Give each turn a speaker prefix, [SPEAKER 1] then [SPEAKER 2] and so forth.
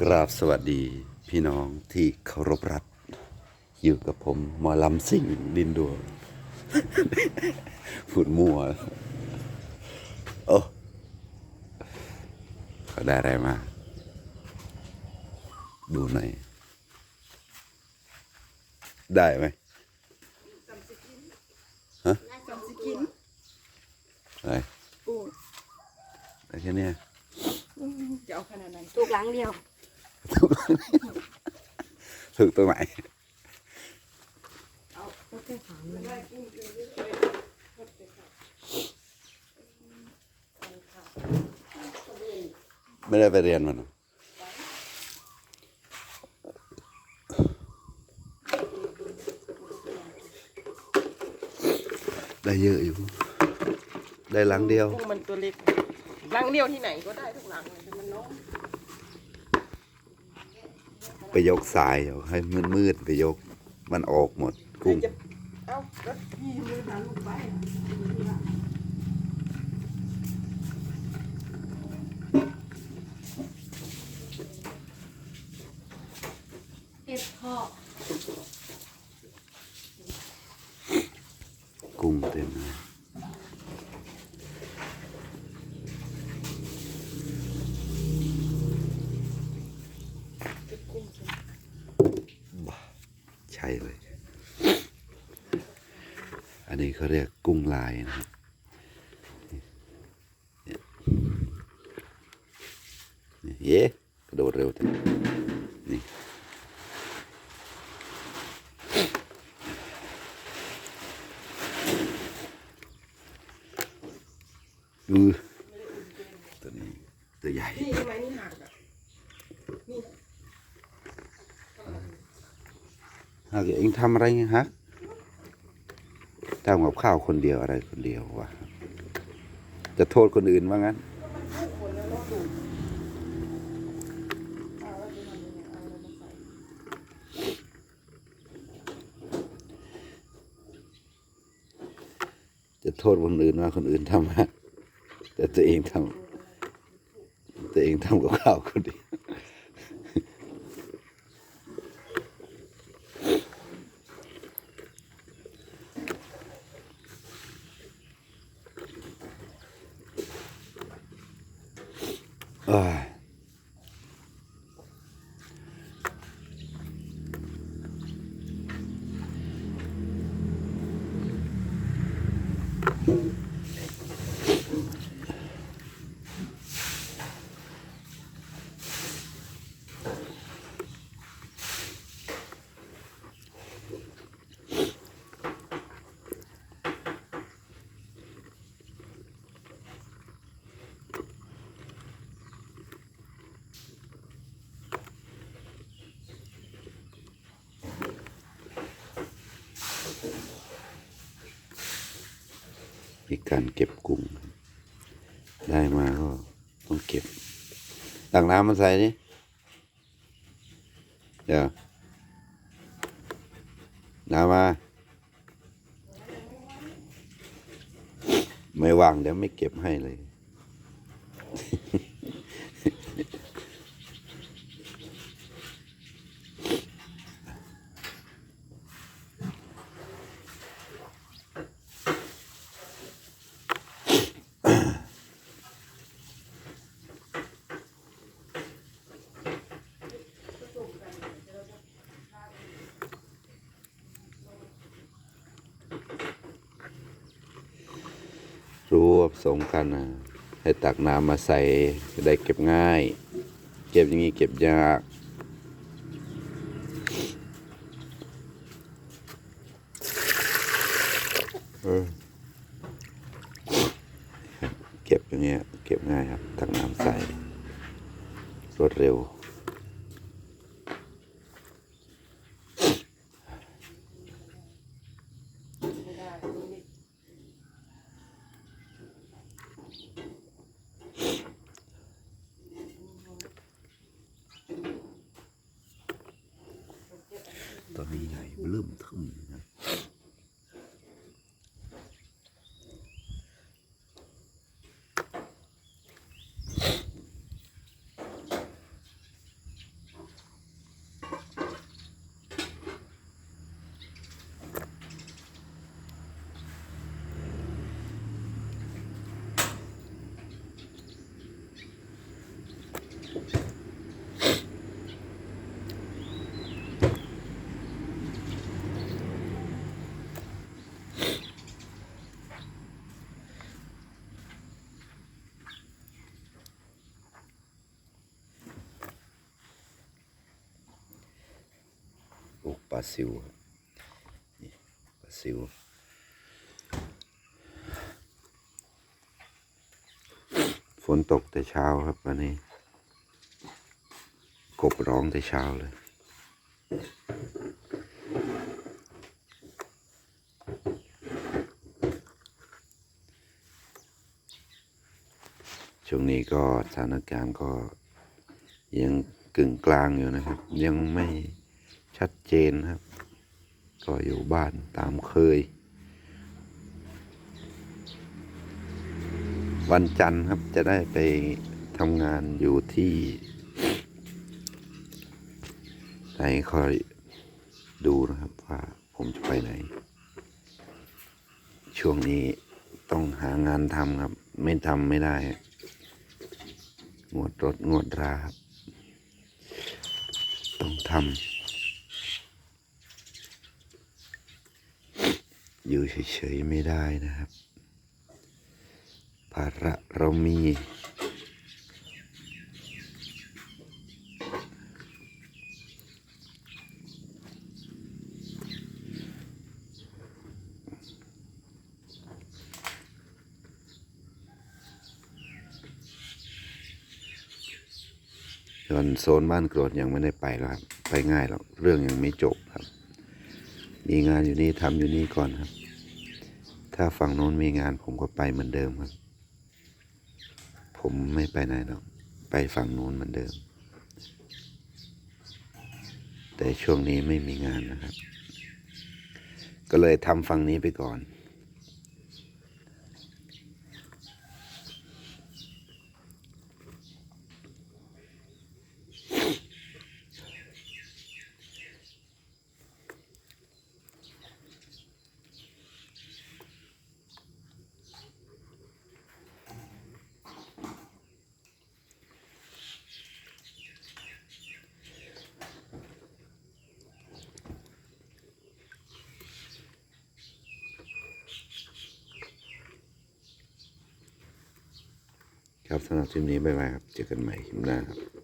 [SPEAKER 1] กราบสวัสดีพี่น้องที่เคารพรักอยู่กับผมหมอลำสิ่งดินดวงพูดมั่วโอ้เขาได้อะไรมา ดูหน่อย ได้ไหม
[SPEAKER 2] สองสกิน
[SPEAKER 1] อะไร
[SPEAKER 2] ปู
[SPEAKER 1] ได้แค่เนี้ย
[SPEAKER 2] จะเอาขนาดไหน
[SPEAKER 3] ถูกหลังเดียว
[SPEAKER 1] ถูกตรงไหน
[SPEAKER 3] ก็แค่ถามมัน
[SPEAKER 1] ไม่ได้ไปเรียนมันเหรอได้เยอะอยู่ ได้หลังเดียว
[SPEAKER 2] กุ้งมันตัวเล็กลังเดียวที่ไหนก็ได้ทุกหลังเลยแต่มันน้อย
[SPEAKER 1] ไปยกสายเอาให้มืดๆไปยก มันออกหมด กุ้ง
[SPEAKER 2] จะเอ้าแล้วพี่มือหาลูกไป
[SPEAKER 3] เอ็ดพ่อ
[SPEAKER 1] กุ้งเต็มเลย ใช่เลย อันนี้เขาเรียกกุ้งลายนะครับเนี่ยเนี่ยเย้กระโดดเร็วจังนี่อือตัวนี้ตัวใหญ่
[SPEAKER 2] นี่ทำไมนี่หักอะนี่
[SPEAKER 1] หากเองทำอะไรงี้ฮะทำกับข้าวคนเดียวอะไรคนเดียววะจะโทษคนอื่นว่างั้น
[SPEAKER 2] จะทำยังไงเอาแล้วมาใส่
[SPEAKER 1] จะโทษคนอื่นว่าคนอื่นทำฮะแต่ตัวเองทำตัวเองทำกับข้าวคนเดียว เอ้ย มีการเก็บกุ้งได้มาก็ต้องเก็บตักน้ำมาใส่นี่เดี๋ยวน้ำมา ไม่วางเดี๋ยวไม่เก็บให้เลย รู้ว่าผสมกันนะให้ตักน้ำมาใส่จะได้เก็บง่าย เก็บอย่างนี้เก็บยากเออเก็บอย่างเงี้ยเก็บง่ายครับ ตักน้ำใส่ รวดเร็ว ตอนนี้ใหญ่เริ่มทึมนะ ลาซิวนี่ปลาซิวฝนตกแต่เช้าครับวันนี้ กบร้องแต่เช้าเลย ช่วงนี้ก็สถานการณ์ก็ยังกึ่งกลางอยู่นะครับ ยังไม่ ชัดเจนครับ ก็อยู่บ้านตามเคย วันจันทร์ครับจะได้ไปทำงานอยู่ที่ไหนคอยดูนะครับว่าผมจะไปไหน ช่วงนี้ต้องหางานทำครับ ไม่ทำไม่ได้งวดรถงวดราครับ ต้องทำ อยู่เฉยๆไม่ได้นะครับ ภาระเรามีส่วนโซนบ้านกรวดยังไม่ได้ไปหรอกครับ ไปง่ายหรอกเรื่องยังไม่จบครับ มีงานอยู่นี่ทำอยู่นี่ก่อนครับ ถ้าฝั่งโน้นมีงานผมก็ไปเหมือนเดิมครับ ผมไม่ไปไหนหรอก ไปฝั่งโน้นเหมือนเดิม แต่ช่วงนี้ไม่มีงานนะครับ ก็เลยทำฝั่งนี้ไปก่อน ครับสำหรับคลิปนี้บ๊ายบายครับเจอกันใหม่คลิปหน้าครับ